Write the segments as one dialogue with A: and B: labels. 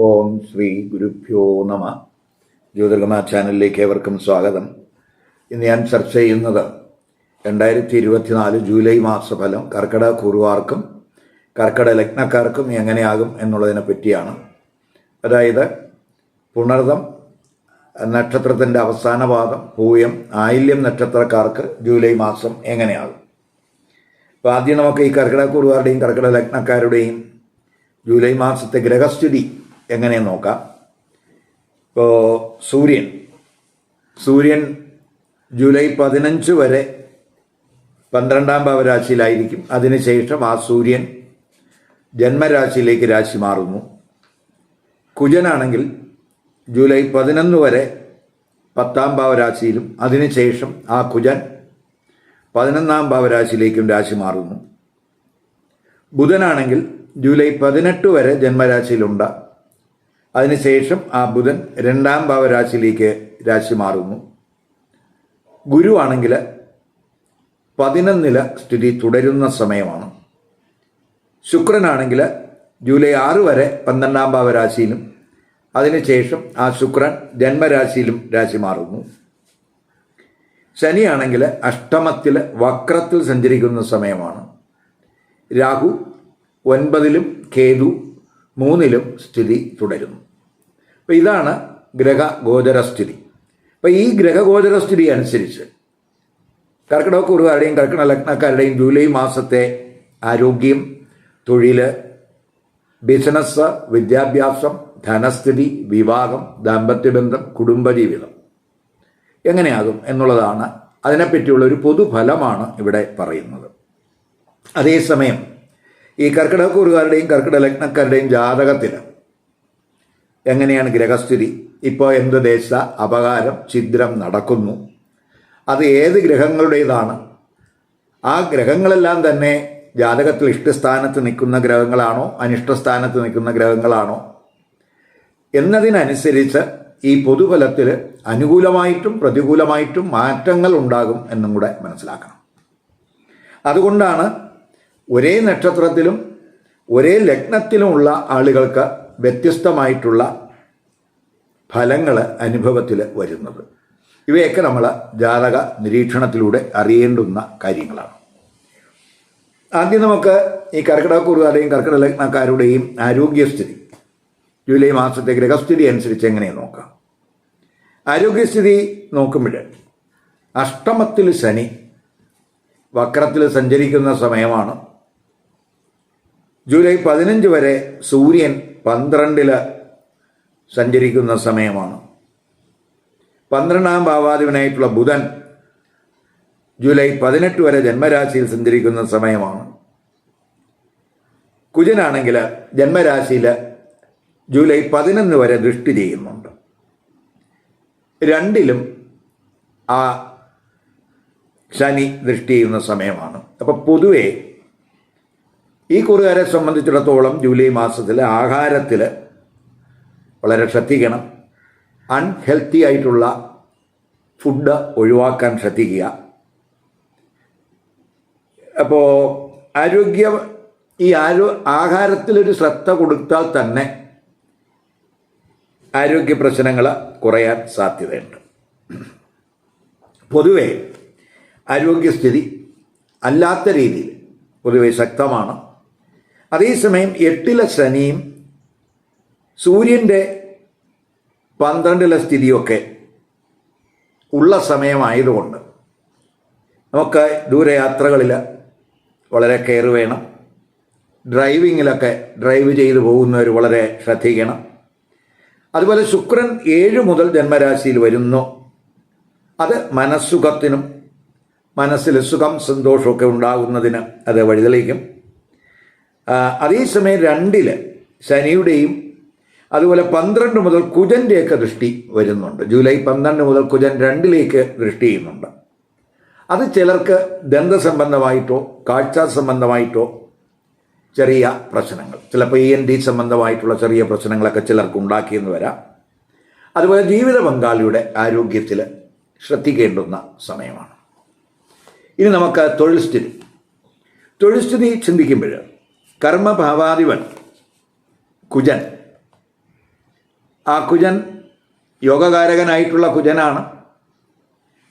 A: ഓം ശ്രീ ഗുരുഭ്യോ നമ. ജ്യോതിർഗമ ചാനലിലേക്ക് ഏവർക്കും സ്വാഗതം. ഇന്ന് ഞാൻ ചർച്ച ചെയ്യുന്നത് രണ്ടായിരത്തി ഇരുപത്തിനാല് ജൂലൈ മാസഫലം കർക്കിടക കുറുവാർക്കും കർക്കിടക ലഗ്നക്കാർക്കും എങ്ങനെയാകും എന്നുള്ളതിനെ പറ്റിയാണ്. അതായത് പുണർതം നക്ഷത്രത്തിന്റെ അവസാന പാദം പൂയം ആയില്യം നക്ഷത്രക്കാർക്ക് ജൂലൈ മാസം എങ്ങനെയാകും? അപ്പോൾ ആദ്യം നമുക്ക് ഈ കർക്കിടക കുറുവാരുടെയും കർക്കിടക ലഗ്നക്കാരുടെയും ജൂലൈ മാസത്തെ ഗ്രഹസ്ഥിതി എങ്ങനെയെന്ന് നോക്കാം? ഇപ്പോൾ സൂര്യൻ. സൂര്യൻ ജൂലൈ പതിനഞ്ച് വരെ പന്ത്രണ്ടാം ഭാവരാശിയിലായിരിക്കും. അതിനുശേഷം ആ സൂര്യൻ ജന്മരാശിയിലേക്ക് രാശി മാറുന്നു. കുജനാണെങ്കിൽ ജൂലൈ പതിനൊന്ന് വരെ പത്താം ഭാവരാശിയിലും അതിനുശേഷം ആ കുജൻ പതിനൊന്നാം ഭാവരാശിയിലേക്കും രാശി മാറുന്നു. ബുധനാണെങ്കിൽ ജൂലൈ പതിനെട്ട് വരെ ജന്മരാശിയിലുണ്ട്. അതിനുശേഷം ആ ബുധൻ രണ്ടാം ഭാവരാശിയിലേക്ക് രാശി മാറുന്നു. ഗുരുവാണെങ്കിൽ പതിനൊന്നില സ്ഥിതി തുടരുന്ന സമയമാണ്. ശുക്രനാണെങ്കിൽ ജൂലൈ ആറ് വരെ പന്ത്രണ്ടാം ഭാവരാശിയിലും അതിനുശേഷം ആ ശുക്രൻ ജന്മരാശിയിലും രാശി മാറുന്നു. ശനിയാണെങ്കിൽ അഷ്ടമത്തിൽ വക്രത്തിൽ സഞ്ചരിക്കുന്ന സമയമാണ്. രാഹു ഒൻപതിലും കേതു മൂന്നിലും സ്ഥിതി തുടരുന്നു. അപ്പം ഇതാണ് ഗ്രഹഗോചരസ്ഥിതി. അപ്പം ഈ ഗ്രഹഗോചരസ്ഥിതി അനുസരിച്ച് കർക്കിടക കുറുകാരുടെയും കർക്കിടക ലഗ്നക്കാരുടെയും ജൂലൈ മാസത്തെ ആരോഗ്യം തൊഴിൽ ബിസിനസ് വിദ്യാഭ്യാസം ധനസ്ഥിതി വിവാഹം ദാമ്പത്യബന്ധം കുടുംബജീവിതം എങ്ങനെയാകും എന്നുള്ളതാണ് അതിനെപ്പറ്റിയുള്ള ഒരു പൊതുഫലമാണ് ഇവിടെ പറയുന്നത്. അതേസമയം ഈ കർക്കിടക കുറുകാരുടെയും കർക്കിടക ലഗ്നക്കാരുടെയും ജാതകത്തിൽ എങ്ങനെയാണ് ഗ്രഹസ്ഥിതി? ഇപ്പോൾ എന്ത് ദേശ അപകാരം ഛിദ്രം നടക്കുന്നു. അത് ഏത് ഗ്രഹങ്ങളുടേതാണ്? ആ ഗ്രഹങ്ങളെല്ലാം തന്നെ ജാതകത്തിൽ ഇഷ്ടസ്ഥാനത്ത് നിൽക്കുന്ന ഗ്രഹങ്ങളാണോ? അനിഷ്ടസ്ഥാനത്ത് നിൽക്കുന്ന ഗ്രഹങ്ങളാണോ? എന്നതിനനുസരിച്ച് ഈ പൊതുഫലത്തിൽ അനുകൂലമായിട്ടും പ്രതികൂലമായിട്ടും മാറ്റങ്ങൾ ഉണ്ടാകും എന്നും കൂടെ മനസ്സിലാക്കണം. അതുകൊണ്ടാണ് ഒരേ നക്ഷത്രത്തിലും ഒരേ ലഗ്നത്തിലുമുള്ള ആളുകൾക്ക് വ്യത്യസ്തമായിട്ടുള്ള ഫലങ്ങൾ അനുഭവത്തിൽ വരുന്നത്. ഇവയൊക്കെ നമ്മൾ ജാതക നിരീക്ഷണത്തിലൂടെ അറിയേണ്ടുന്ന കാര്യങ്ങളാണ്. ആദ്യം നമുക്ക് ഈ കർക്കിടക കുറുകാരുടെയും കർക്കിടക ലഗ്നക്കാരുടെയും ആരോഗ്യസ്ഥിതി ജൂലൈ മാസത്തെ ഗ്രഹസ്ഥിതി അനുസരിച്ച് എങ്ങനെയാണ് നോക്കാം? ആരോഗ്യസ്ഥിതി നോക്കുമ്പോൾ അഷ്ടമത്തിൽ ശനി വക്രത്തിൽ സഞ്ചരിക്കുന്ന സമയമാണ്. ജൂലൈ പതിനഞ്ച് വരെ സൂര്യൻ പന്ത്രണ്ടിൽ സഞ്ചരിക്കുന്ന സമയമാണ്. പന്ത്രണ്ടാം ഭാവാധിപനായിട്ടുള്ള ബുധൻ ജൂലൈ പതിനെട്ട് വരെ ജന്മരാശിയിൽ സഞ്ചരിക്കുന്ന സമയമാണ്. കുജനാണെങ്കിൽ ജന്മരാശിയിൽ ജൂലൈ പതിനൊന്ന് വരെ ദൃഷ്ടി ചെയ്യുന്നുണ്ട്. രണ്ടിലും ആ ശനി ദൃഷ്ടി ചെയ്യുന്ന സമയമാണ്. അപ്പോൾ പൊതുവേ ഈ കുറുകാരെ സംബന്ധിച്ചിടത്തോളം ജൂലൈ മാസത്തിൽ ആഹാരത്തിൽ വളരെ ശ്രദ്ധിക്കണം. അൺഹെൽത്തി ആയിട്ടുള്ള ഫുഡ് ഒഴിവാക്കാൻ ശ്രദ്ധിക്കുക. അപ്പോൾ ആരോഗ്യ ഈ ആരോ ആഹാരത്തിലൊരു ശ്രദ്ധ കൊടുത്താൽ തന്നെ ആരോഗ്യ പ്രശ്നങ്ങൾ കുറയാൻ സാധ്യതയുണ്ട്. പൊതുവേ ആരോഗ്യസ്ഥിതി അല്ലാത്ത രീതിയിൽ പൊതുവെ ശക്തമാണ്. അതേസമയം എട്ടിലെ ശനിയും സൂര്യന്റെ പന്ത്രണ്ടിലെ സ്ഥിതിയൊക്കെ ഉള്ള സമയമായതുകൊണ്ട് നമുക്ക് ദൂരയാത്രകളിൽ വളരെ കെയർ വേണം. ഡ്രൈവിങ്ങിലൊക്കെ ഡ്രൈവ് ചെയ്തു പോകുന്നവർ വളരെ ശ്രദ്ധിക്കണം. അതുപോലെ ശുക്രൻ ഏഴ് മുതൽ ജന്മരാശിയിൽ വരുന്നു. അത് മനസ്സുഖത്തിനും മനസ്സിൽ സുഖം സന്തോഷമൊക്കെ ഉണ്ടാകുന്നതിന് അത് വഴിതെളിക്കും. അതേസമയം രണ്ടിൽ ശനിയുടെയും അതുപോലെ പന്ത്രണ്ട് മുതൽ കുജന്റെയൊക്കെ ദൃഷ്ടി വരുന്നുണ്ട്. ജൂലൈ പന്ത്രണ്ട് മുതൽ കുജൻ രണ്ടിലേക്ക് ദൃഷ്ടി ചെയ്യുന്നുണ്ട്. അത് ചിലർക്ക് ദന്തസംബന്ധമായിട്ടോ കാഴ്ച സംബന്ധമായിട്ടോ ചെറിയ പ്രശ്നങ്ങൾ. ചിലപ്പോൾ ഇ എൻ ഡി സംബന്ധമായിട്ടുള്ള ചെറിയ പ്രശ്നങ്ങളൊക്കെ ചിലർക്ക് ഉണ്ടാക്കിയെന്ന് വരാം. അതുപോലെ ജീവിത പങ്കാളിയുടെ ആരോഗ്യത്തിൽ ശ്രദ്ധിക്കേണ്ടുന്ന സമയമാണ്. ഇനി നമുക്ക് തൊഴിൽ സ്ഥിതി. തൊഴിൽ സ്ഥിതി ചിന്തിക്കുമ്പോൾ കർമ്മഭാവാധിപൻ കുജൻ. ആ കുജൻ യോഗകാരകനായിട്ടുള്ള കുജനാണ്.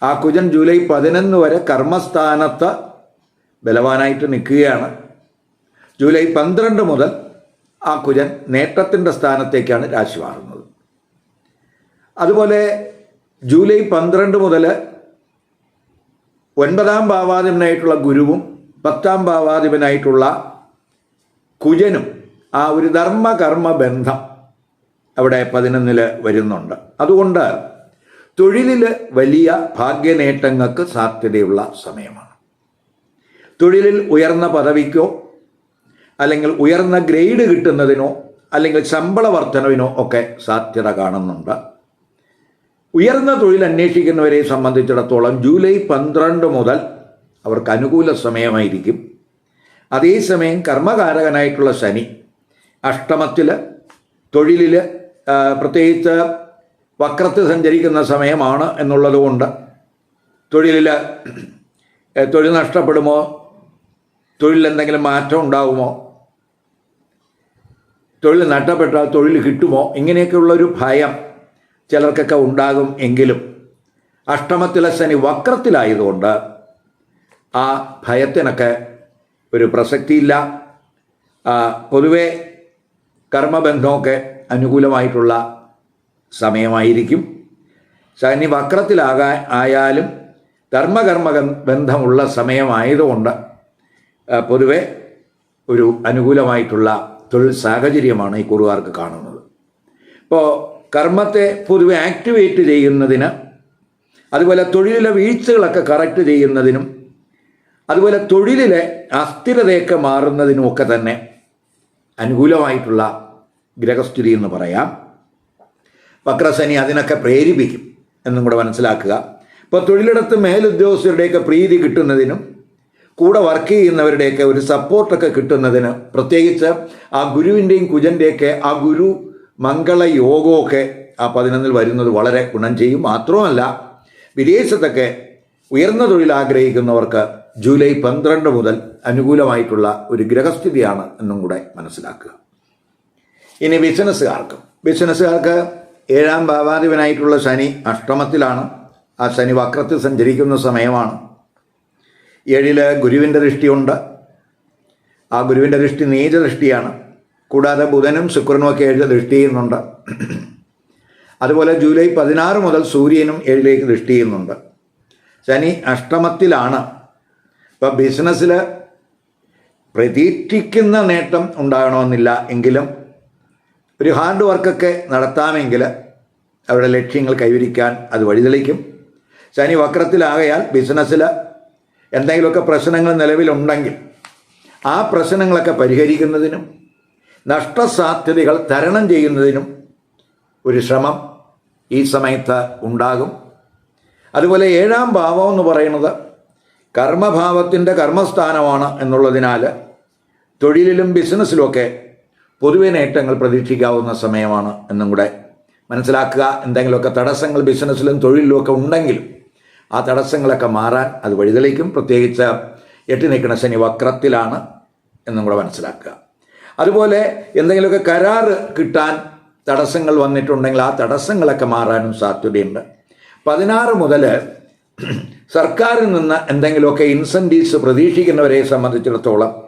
A: ആ കുജൻ ജൂലൈ പതിനൊന്ന് വരെ കർമ്മസ്ഥാനത്ത് ബലവാനായിട്ട് നിൽക്കുകയാണ്. ജൂലൈ പന്ത്രണ്ട് മുതൽ ആ കുജൻ നേട്ടത്തിന്റെ സ്ഥാനത്തേക്കാണ് രാശി മാറുന്നത്. അതുപോലെ ജൂലൈ പന്ത്രണ്ട് മുതൽ ഒൻപതാം ഭാവാധിപനായിട്ടുള്ള ഗുരുവും പത്താം ഭാവാധിപനായിട്ടുള്ള കുജനും ആ ഒരു ധർമ്മകർമ്മ ബന്ധം അവിടെ പതിനൊന്നിൽ വരുന്നുണ്ട്. അതുകൊണ്ട് തൊഴിലിൽ വലിയ ഭാഗ്യനേട്ടങ്ങൾക്ക് സാധ്യതയുള്ള സമയമാണ്. തൊഴിലിൽ ഉയർന്ന പദവിക്കോ അല്ലെങ്കിൽ ഉയർന്ന ഗ്രേഡ് കിട്ടുന്നതിനോ അല്ലെങ്കിൽ ശമ്പള വർധനവിനോ ഒക്കെ സാധ്യത കാണുന്നുണ്ട്. ഉയർന്ന തൊഴിൽ അന്വേഷിക്കുന്നവരെ സംബന്ധിച്ചിടത്തോളം ജൂലൈ പന്ത്രണ്ട് മുതൽ അവർക്ക് അനുകൂല സമയമായിരിക്കും. അതേസമയം കർമ്മകാരകനായിട്ടുള്ള ശനി അഷ്ടമത്തിൽ തൊഴിലിൽ പ്രത്യേകിച്ച് വക്രത്തിൽ സഞ്ചരിക്കുന്ന സമയമാണ് എന്നുള്ളതുകൊണ്ട് തൊഴിലിൽ തൊഴിൽ നഷ്ടപ്പെടുമോ? തൊഴിലിൽ എന്തെങ്കിലും മാറ്റം ഉണ്ടാകുമോ തൊഴിൽ നഷ്ടപ്പെട്ടാൽ തൊഴിൽ കിട്ടുമോ? ഇങ്ങനെയൊക്കെയുള്ളൊരു ഭയം ചിലർക്കൊക്കെ ഉണ്ടാകും എങ്കിലും അഷ്ടമത്തിലെ ശനി വക്രത്തിലായതുകൊണ്ട് ആ ഭയത്തിനൊക്കെ ഒരു പ്രസക്തിയില്ല. പൊതുവെ കർമ്മബന്ധമൊക്കെ അനുകൂലമായിട്ടുള്ള സമയമായിരിക്കും. ശനി വക്രത്തിലാകാൻ ആയാലും ധർമ്മകർമ്മ ബന്ധമുള്ള സമയമായതുകൊണ്ട് പൊതുവെ ഒരു അനുകൂലമായിട്ടുള്ള തൊഴിൽ സാഹചര്യമാണ് ഈ കുറുവാർക്ക് കാണുന്നത്. ഇപ്പോൾ കർമ്മത്തെ പൊതുവെ ആക്ടിവേറ്റ് ചെയ്യുന്നതിന് അതുപോലെ തൊഴിലിലെ വീഴ്ചകളൊക്കെ കറക്റ്റ് ചെയ്യുന്നതിനും അതുപോലെ തൊഴിലിലെ അസ്ഥിരതയൊക്കെ മാറുന്നതിനുമൊക്കെ തന്നെ അനുകൂലമായിട്ടുള്ള ഗ്രഹസ്ഥിതി എന്ന് പറയാം. വക്രശനി അതിനൊക്കെ പ്രേരിപ്പിക്കും എന്നും കൂടെ മനസ്സിലാക്കുക. ഇപ്പോൾ തൊഴിലിടത്ത് മേലുദ്യോഗസ്ഥരുടെയൊക്കെ പ്രീതി കിട്ടുന്നതിനും കൂടെ വർക്ക് ചെയ്യുന്നവരുടെയൊക്കെ ഒരു സപ്പോർട്ടൊക്കെ കിട്ടുന്നതിന് പ്രത്യേകിച്ച് ആ ഗുരുവിന്റെയും കുജന്റെയൊക്കെ ആ ഗുരു മംഗള യോഗമൊക്കെ ആ പതിനൊന്നിൽ വരുന്നത് വളരെ ഗുണം ചെയ്യും. മാത്രമല്ല വിദേശത്തൊക്കെ ഉയർന്ന തൊഴിൽ ആഗ്രഹിക്കുന്നവർക്ക് ജൂലൈ പന്ത്രണ്ട് മുതൽ അനുകൂലമായിട്ടുള്ള ഒരു ഗ്രഹസ്ഥിതിയാണ് എന്നും കൂടെ മനസ്സിലാക്കുക. ഇനി ബിസിനസ്സുകാർക്ക്. ബിസിനസ്സുകാർക്ക് ഏഴാം ഭാവാധിപനായിട്ടുള്ള ശനി അഷ്ടമത്തിലാണ്. ആ ശനി വക്രത്തിൽ സഞ്ചരിക്കുന്ന സമയമാണ്. ഏഴിൽ ഗുരുവിന്റെ ദൃഷ്ടിയുണ്ട്. ആ ഗുരുവിന്റെ ദൃഷ്ടി നീച ദൃഷ്ടിയാണ്. കൂടാതെ ബുധനും ശുക്രനും ഒക്കെ ഏഴ് ദൃഷ്ടി ചെയ്യുന്നുണ്ട്. അതുപോലെ ജൂലൈ പതിനാറ് മുതൽ സൂര്യനും ഏഴിലേക്ക് ദൃഷ്ടി ചെയ്യുന്നുണ്ട്. ശനി അഷ്ടമത്തിലാണ്. ഇപ്പം ബിസിനസ്സിൽ പ്രതീക്ഷിക്കുന്ന നേട്ടം ഉണ്ടാകണമെന്നില്ല എങ്കിലും ഒരു ഹാർഡ് വർക്കൊക്കെ നടത്താമെങ്കിൽ അവരുടെ ലക്ഷ്യങ്ങൾ കൈവരിക്കാൻ അത് വഴിതെളിക്കും. ശനി വക്രത്തിലാകയാൽ ബിസിനസ്സിൽ എന്തെങ്കിലുമൊക്കെ പ്രശ്നങ്ങൾ നിലവിലുണ്ടെങ്കിൽ ആ പ്രശ്നങ്ങളൊക്കെ പരിഹരിക്കുന്നതിനും നഷ്ടസാധ്യതകൾ തരണം ചെയ്യുന്നതിനും ഒരു ശ്രമം ഈ സമയത്ത് ഉണ്ടാകും. അതുപോലെ ഏഴാം ഭാവം എന്ന് പറയുന്നത് കർമ്മഭാവത്തിന്റെ കർമ്മസ്ഥാനമാണ് എന്നുള്ളതിനാൽ തൊഴിലിലും ബിസിനസ്സിലുമൊക്കെ പൊതുവെ നേട്ടങ്ങൾ പ്രതീക്ഷിക്കാവുന്ന സമയമാണ് എന്നും കൂടെ മനസ്സിലാക്കുക. എന്തെങ്കിലുമൊക്കെ തടസ്സങ്ങൾ ബിസിനസ്സിലും തൊഴിലിലുമൊക്കെ ഉണ്ടെങ്കിലും ആ തടസ്സങ്ങളൊക്കെ മാറാൻ അത് വഴിതെളിക്കും. പ്രത്യേകിച്ച് എട്ടി നിൽക്കുന്ന ശനി വക്രത്തിലാണ് എന്നും കൂടെ മനസ്സിലാക്കുക. അതുപോലെ എന്തെങ്കിലുമൊക്കെ കരാറ് കിട്ടാൻ തടസ്സങ്ങൾ വന്നിട്ടുണ്ടെങ്കിൽ ആ തടസ്സങ്ങളൊക്കെ മാറാനും സാധ്യതയുണ്ട്. പതിനാറ് മുതൽ സർക്കാരിൽ നിന്ന് എന്തെങ്കിലുമൊക്കെ ഇൻസെന്റീവ്സ് പ്രതീക്ഷിക്കുന്നവരെ സംബന്ധിച്ചിടത്തോളം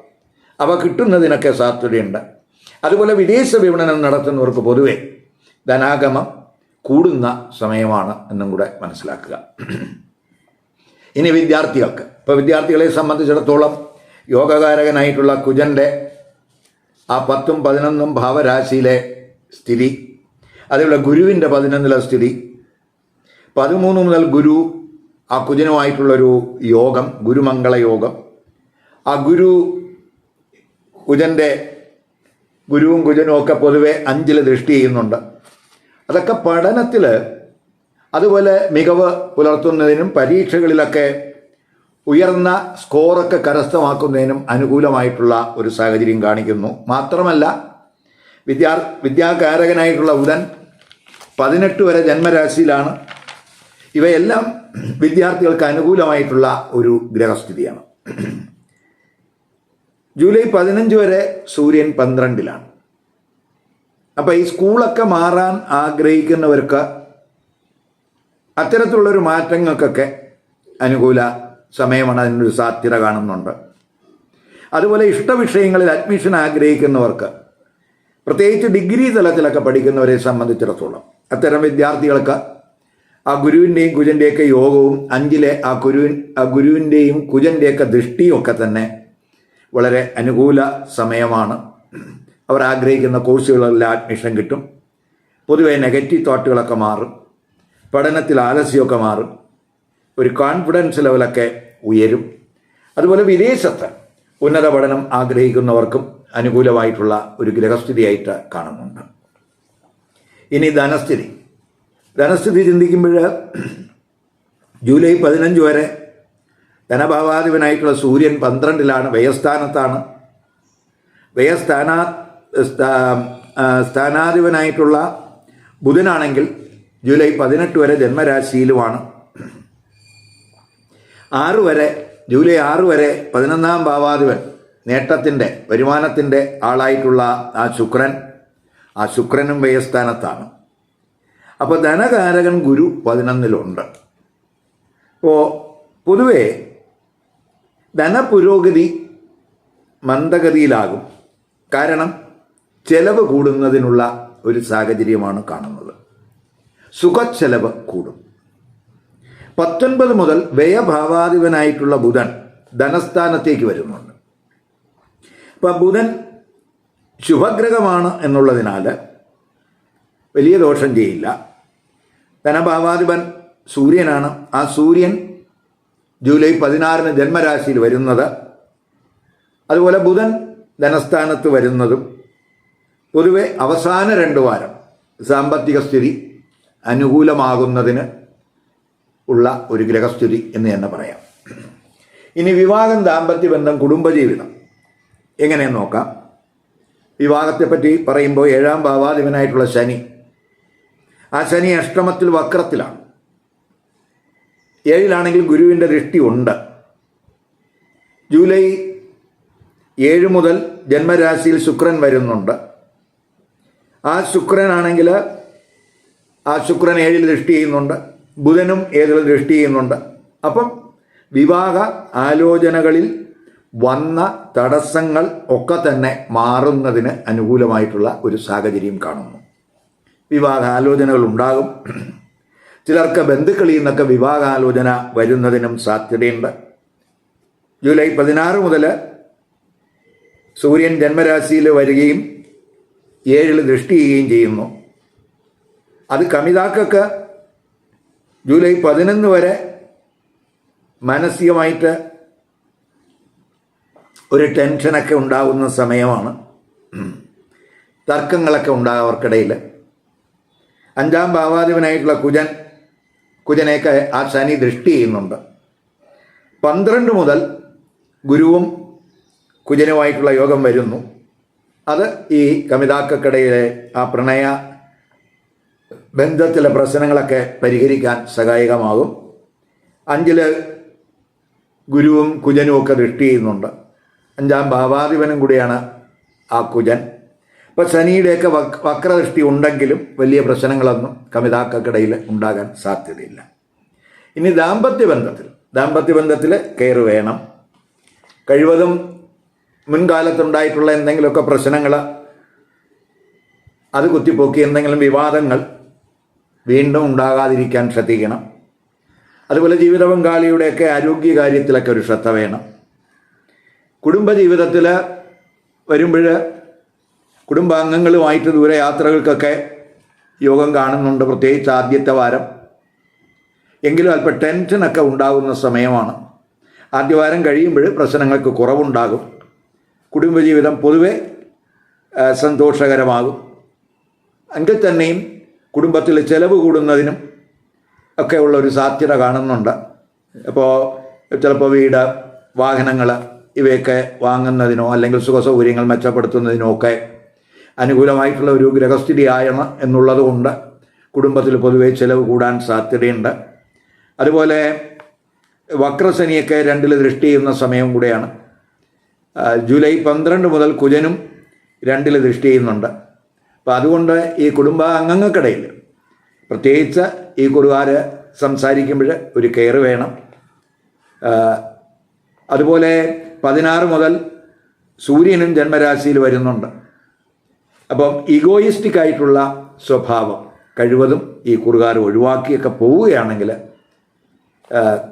A: അവ കിട്ടുന്നതിനൊക്കെ സാധ്യതയുണ്ട്. അതുപോലെ വിദേശ വിപണനം നടത്തുന്നവർക്ക് പൊതുവെ ധനാഗമം കൂടുന്ന സമയമാണ് എന്നും കൂടെ മനസ്സിലാക്കുക. ഇനി വിദ്യാർത്ഥികൾക്ക്. ഇപ്പോൾ വിദ്യാർത്ഥികളെ സംബന്ധിച്ചിടത്തോളം യോഗകാരകനായിട്ടുള്ള കുജന്റെ ആ പത്തും പതിനൊന്നും ഭാവരാശിയിലെ സ്ഥിതി അതേപോലെ ഗുരുവിന്റെ പതിനൊന്നിലെ സ്ഥിതി പതിമൂന്ന് മുതൽ ഗുരു ആ കുജനുമായിട്ടുള്ളൊരു യോഗം ഗുരുമംഗള യോഗം. ആ ഗുരു കുജന്റെ ഗുരുവും കുജനും ഒക്കെ പൊതുവെ അഞ്ചിൽ ദൃഷ്ടി ചെയ്യുന്നുണ്ട്. അതൊക്കെ പഠനത്തിൽ അതുപോലെ മികവ് പുലർത്തുന്നതിനും പരീക്ഷകളിലൊക്കെ ഉയർന്ന സ്കോറൊക്കെ കരസ്ഥമാക്കുന്നതിനും അനുകൂലമായിട്ടുള്ള ഒരു സാഹചര്യം കാണിക്കുന്നു. മാത്രമല്ല വിദ്യാ വിദ്യാകാരകനായിട്ടുള്ള ഉടൻ പതിനെട്ട് വരെ ജന്മരാശിയിലാണ്. ഇവയെല്ലാം വിദ്യാർത്ഥികൾക്ക് അനുകൂലമായിട്ടുള്ള ഒരു ഗ്രഹസ്ഥിതിയാണ്. ജൂലൈ പതിനഞ്ച് വരെ സൂര്യൻ പന്ത്രണ്ടിലാണ്. അപ്പം ഈ സ്കൂളൊക്കെ മാറാൻ ആഗ്രഹിക്കുന്നവർക്ക് അത്തരത്തിലുള്ളൊരു മാറ്റങ്ങൾക്കൊക്കെ അനുകൂല സമയമാണ് അതിനൊരു സാധ്യത കാണുന്നുണ്ട്. അതുപോലെ ഇഷ്ടവിഷയങ്ങളിൽ അഡ്മിഷൻ ആഗ്രഹിക്കുന്നവർക്ക് പ്രത്യേകിച്ച് ഡിഗ്രി തലത്തിലൊക്കെ പഠിക്കുന്നവരെ സംബന്ധിച്ചിടത്തോളം അത്തരം വിദ്യാർത്ഥികൾക്ക് ആ ഗുരുവിന്റെയും കുജന്റെയൊക്കെ യോഗവും അഞ്ചിലെ ആ ഗുരുവിൻ ആ ഗുരുവിന്റെയും കുജന്റെയൊക്കെ ദൃഷ്ടിയും ഒക്കെ തന്നെ വളരെ അനുകൂല സമയമാണ്. അവർ ആഗ്രഹിക്കുന്ന കോഴ്സുകളെല്ലാം അഡ്മിഷൻ കിട്ടും. പൊതുവേ നെഗറ്റീവ് തോട്ടുകളൊക്കെ മാറും. പഠനത്തിൽ ആലസ്യമൊക്കെ മാറും. ഒരു കോൺഫിഡൻസ് ലെവലൊക്കെ ഉയരും. അതുപോലെ വിദേശത്ത് ഉന്നത പഠനം ആഗ്രഹിക്കുന്നവർക്കും അനുകൂലമായിട്ടുള്ള ഒരു ഗ്രഹസ്ഥിതിയായിട്ട് കാണുന്നുണ്ട്. ഇനി ധനസ്ഥിതി. ധനസ്ഥിതി ചിന്തിക്കുമ്പോൾ ജൂലൈ പതിനഞ്ച് വരെ ധനഭാവാധിപനായിട്ടുള്ള സൂര്യൻ പന്ത്രണ്ടിലാണ് വ്യയസ്ഥാനത്താണ്. വ്യയസ്ഥാന സ്ഥാ- സ്ഥാനാധിപനായിട്ടുള്ള ബുധനാണെങ്കിൽ ജൂലൈ പതിനെട്ട് വരെ ജന്മരാശിയിലുമാണ്. ആറ് വരെ ജൂലൈ ആറ് വരെ പതിനൊന്നാം ഭാവാധിപൻ നേട്ടത്തിന്റെ വരുമാനത്തിന്റെ ആളായിട്ടുള്ള ആ ശുക്രൻ. ആ ശുക്രനും വ്യയസ്ഥാനത്താണ്. അപ്പോൾ ധനകാരകൻ ഗുരു പതിനൊന്നിലുണ്ട്. അപ്പോൾ പൊതുവേ ധനപുരോഗതി മന്ദഗതിയിലാകും. കാരണം ചെലവ് കൂടുന്നതിനുള്ള ഒരു സാഹചര്യമാണ് കാണുന്നത്. സുഖച്ചെലവ് കൂടും. പത്തൊൻപത് മുതൽ വ്യയഭാവാധിപനായിട്ടുള്ള ബുധൻ ധനസ്ഥാനത്തേക്ക് വരുന്നുണ്ട്. അപ്പം ബുധൻ ശുഭഗ്രഹമാണ് എന്നുള്ളതിനാൽ വലിയ ദോഷം ചെയ്യില്ല. ധനഭാവാധിപൻ സൂര്യനാണ്. ആ സൂര്യൻ ജൂലൈ പതിനാറിന് ജന്മരാശിയിൽ വരുന്നത്. അതുപോലെ ബുധൻ ധനസ്ഥാനത്ത് വരുന്നതും പൊതുവെ അവസാന രണ്ട് വാരം സാമ്പത്തിക സ്ഥിതി അനുകൂലമാകുന്നതിന് ഉള്ള ഒരു ഗ്രഹസ്ഥിതി എന്ന് തന്നെ പറയാം. ഇനി വിവാഹം ദാമ്പത്യ ബന്ധം കുടുംബജീവിതം എങ്ങനെ നോക്കാം? വിവാഹത്തെപ്പറ്റി പറയുമ്പോൾ ഏഴാം ഭാവാധിപനായിട്ടുള്ള ശനി ആ ശനി അഷ്ടമത്തിൽ വക്രത്തിലാണ്. ഏഴിലാണെങ്കിൽ ഗുരുവിന്റെ ദൃഷ്ടി ഉണ്ട് ജൂലൈ ഏഴ് മുതൽ ജന്മരാശിയിൽ ശുക്രൻ വരുന്നുണ്ട്. ആ ശുക്രനാണെങ്കിൽ ആ ശുക്രൻ ഏഴിൽ ദൃഷ്ടി ചെയ്യുന്നുണ്ട്. ബുധനും ഏഴിൽ ദൃഷ്ടി ചെയ്യുന്നുണ്ട്. അപ്പം വിവാഹ ആലോചനകളിൽ വന്ന തടസ്സങ്ങൾ ഒക്കെ തന്നെ മാറുന്നതിന് അനുകൂലമായിട്ടുള്ള ഒരു സാഹചര്യം കാണുന്നു. വിവാഹ ആലോചനകൾ ഉണ്ടാകും ചിലർക്ക് ബന്ധുക്കളിൽ നിന്നൊക്കെ വിവാഹാലോചന വരുന്നതിനും സാധ്യതയുണ്ട്. ജൂലൈ പതിനാറ് മുതൽ സൂര്യൻ ജന്മരാശിയിൽ വരികയും ഏഴിൽ ദൃഷ്ടി ചെയ്യുകയും ചെയ്യുന്നു. അത് കമിതാക്കൾക്ക് ജൂലൈ പതിനൊന്ന് വരെ മാനസികമായിട്ട് ഒരു ടെൻഷനൊക്കെ ഉണ്ടാകുന്ന സമയമാണ്. തർക്കങ്ങളൊക്കെ ഉണ്ടാകും അവർക്കിടയിൽ. അഞ്ചാം ഭാവാധിപനായിട്ടുള്ള കുജൻ കുജനെയൊക്കെ ആ ശനി ദൃഷ്ടി ചെയ്യുന്നുണ്ട്. പന്ത്രണ്ട് മുതൽ ഗുരുവും കുജനുമായിട്ടുള്ള യോഗം വരുന്നു. അത് ഈ കമിതാക്കൾക്കിടയിലെ ആ പ്രണയ ബന്ധത്തിലെ പ്രശ്നങ്ങളൊക്കെ പരിഹരിക്കാൻ സഹായകമാകും. അഞ്ചിൽ ഗുരുവും കുജനും ഒക്കെ ദൃഷ്ടി ചെയ്യുന്നുണ്ട്. അഞ്ചാം ഭാവാധിപനും കൂടിയാണ് ആ കുജൻ. ഇപ്പം ശനിയുടെയൊക്കെ വക് വക്രദൃഷ്ടി ഉണ്ടെങ്കിലും വലിയ പ്രശ്നങ്ങളൊന്നും കമിതാക്കൾക്കിടയിൽ ഉണ്ടാകാൻ സാധ്യതയില്ല. ഇനി ദാമ്പത്യ ബന്ധത്തിൽ ദാമ്പത്യ ബന്ധത്തിൽ കെയർ വേണം. കഴിവതും മുൻകാലത്തുണ്ടായിട്ടുള്ള എന്തെങ്കിലുമൊക്കെ പ്രശ്നങ്ങൾ അത് കുത്തിപ്പൊക്കി എന്തെങ്കിലും വിവാദങ്ങൾ വീണ്ടും ഉണ്ടാകാതിരിക്കാൻ ശ്രദ്ധിക്കണം. അതുപോലെ ജീവിത പങ്കാളിയുടെയൊക്കെ ആരോഗ്യകാര്യത്തിലൊക്കെ ഒരു ശ്രദ്ധ വേണം. കുടുംബജീവിതത്തിൽ വരുമ്പോൾ കുടുംബാംഗങ്ങളുമായിട്ട് ദൂരയാത്രകൾക്കൊക്കെ യോഗം കാണുന്നുണ്ട്. പ്രത്യേകിച്ച് ആദ്യത്തെ വാരം. എങ്കിലും അല്പം ടെൻഷനൊക്കെ ഉണ്ടാകുന്ന സമയമാണ്. ആദ്യ വാരം കഴിയുമ്പോൾ പ്രശ്നങ്ങൾക്ക് കുറവുണ്ടാകും. കുടുംബജീവിതം പൊതുവെ സന്തോഷകരമാകും. എങ്കിൽ തന്നെയും കുടുംബത്തിൽ ചിലവ് കൂടുന്നതിനും ഒക്കെ ഉള്ള ഒരു സാധ്യത കാണുന്നുണ്ട്. അപ്പോൾ ചിലപ്പോൾ വീട് വാഹനങ്ങൾ ഇവയൊക്കെ വാങ്ങുന്നതിനോ അല്ലെങ്കിൽ സുഖസൗകര്യങ്ങൾ മെച്ചപ്പെടുത്തുന്നതിനോ ഒക്കെ അനുകൂലമായിട്ടുള്ള ഒരു ഗ്രഹസ്ഥിതിയായണം എന്നുള്ളത് കൊണ്ട് കുടുംബത്തിൽ പൊതുവെ ചിലവ് കൂടാൻ സാധ്യതയുണ്ട്. അതുപോലെ വക്രശനിയൊക്കെ രണ്ടിൽ ദൃഷ്ടി ചെയ്യുന്ന സമയം കൂടെയാണ്. ജൂലൈ പന്ത്രണ്ട് മുതൽ കുജനും രണ്ടിൽ ദൃഷ്ടി ചെയ്യുന്നുണ്ട്. അപ്പം അതുകൊണ്ട് ഈ കുടുംബാംഗങ്ങൾക്കിടയിൽ പ്രത്യേകിച്ച് ഈ കുറുകാർ സംസാരിക്കുമ്പോൾ ഒരു കെയർ വേണം. അതുപോലെ പതിനാറ് മുതൽ സൂര്യനും ജന്മരാശിയിൽ വരുന്നുണ്ട്. അപ്പം ഈഗോയിസ്റ്റിക് ആയിട്ടുള്ള സ്വഭാവം കഴിവതും ഈ കുറുകാർ ഒഴിവാക്കിയൊക്കെ പോവുകയാണെങ്കിൽ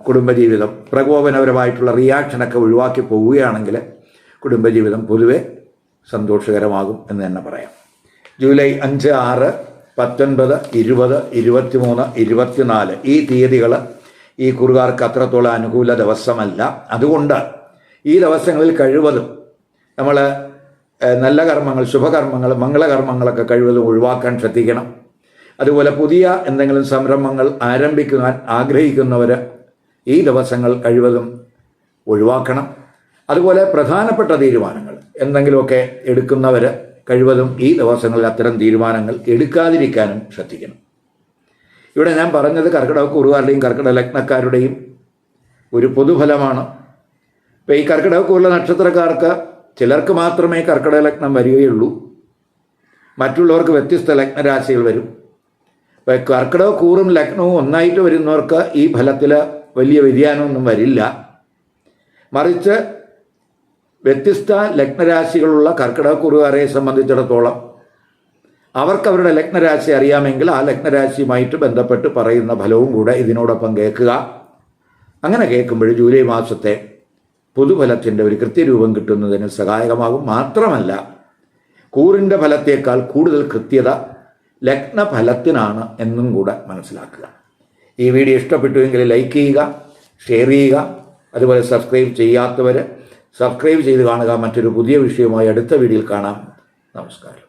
A: കുടുംബജീവിതം പ്രകോപനപരമായിട്ടുള്ള റിയാക്ഷനൊക്കെ ഒഴിവാക്കി പോവുകയാണെങ്കിൽ കുടുംബജീവിതം പൊതുവെ സന്തോഷകരമാകും എന്ന് തന്നെ പറയാം. ജൂലൈ അഞ്ച് ആറ് പത്തൊൻപത് ഇരുപത് ഇരുപത്തിമൂന്ന് ഇരുപത്തിനാല് ഈ തീയതികൾ ഈ കുറുകാർക്ക് അത്രത്തോളം അനുകൂല ദിവസമല്ല. അതുകൊണ്ട് ഈ ദിവസങ്ങളിൽ കഴിവതും നമ്മൾ നല്ല കർമ്മങ്ങൾ ശുഭകർമ്മങ്ങൾ മംഗളകർമ്മങ്ങളൊക്കെ കഴിവതും ഒഴിവാക്കാൻ ശ്രദ്ധിക്കണം. അതുപോലെ പുതിയ എന്തെങ്കിലും സംരംഭങ്ങൾ ആരംഭിക്കുവാൻ ആഗ്രഹിക്കുന്നവർ ഈ ദിവസങ്ങൾ കഴിവതും ഒഴിവാക്കണം. അതുപോലെ പ്രധാനപ്പെട്ട തീരുമാനങ്ങൾ എന്തെങ്കിലുമൊക്കെ എടുക്കുന്നവർ കഴിവതും ഈ ദിവസങ്ങളിൽ അത്തരം തീരുമാനങ്ങൾ എടുക്കാതിരിക്കാനും ശ്രദ്ധിക്കണം. ഇവിടെ ഞാൻ പറഞ്ഞത് കർക്കിടക കുറുകാരുടെയും കർക്കിടക ലഗ്നക്കാരുടെയും ഒരു പൊതുഫലമാണ്. ഇപ്പം ഈ കർക്കിടക കുറുള്ള നക്ഷത്രക്കാർക്ക് ചിലർക്ക് മാത്രമേ കർക്കിടക ലഗ്നം വരികയുള്ളൂ. മറ്റുള്ളവർക്ക് വ്യത്യസ്ത ലഗ്നരാശികൾ വരും. കർക്കിടക കൂറും ലഗ്നവും ഒന്നായിട്ട് വരുന്നവർക്ക് ഈ ഫലത്തിൽ വലിയ വ്യതിയാനമൊന്നും വരില്ല. മറിച്ച് വ്യത്യസ്ത ലഗ്നരാശികളുള്ള കർക്കിടക കുറുകാരെ സംബന്ധിച്ചിടത്തോളം അവർക്ക് അവരുടെ ലഗ്നരാശി അറിയാമെങ്കിൽ ആ ലഗ്നരാശിയുമായിട്ട് ബന്ധപ്പെട്ട് പറയുന്ന ഫലവും കൂടെ ഇതിനോടൊപ്പം കേൾക്കുക. അങ്ങനെ കേൾക്കുമ്പോൾ ജൂലൈ മാസത്തെ പൊതുഫലത്തിന്റെ ഒരു കൃത്യരൂപം കിട്ടുന്നതിന് സഹായകമാകും. മാത്രമല്ല കൂറിന്റെ ഫലത്തേക്കാൾ കൂടുതൽ കൃത്യത ലഗ്നഫലത്തിനാണ് എന്നും കൂടെ മനസ്സിലാക്കുക. ഈ വീഡിയോ ഇഷ്ടപ്പെട്ടുവെങ്കിൽ ലൈക്ക് ചെയ്യുക ഷെയർ ചെയ്യുക അതുപോലെ സബ്സ്ക്രൈബ് ചെയ്യാത്തവർ സബ്സ്ക്രൈബ് ചെയ്ത് കാണുക. മറ്റൊരു പുതിയ വിഷയവുമായി അടുത്ത വീഡിയോയിൽ കാണാം. നമസ്കാരം.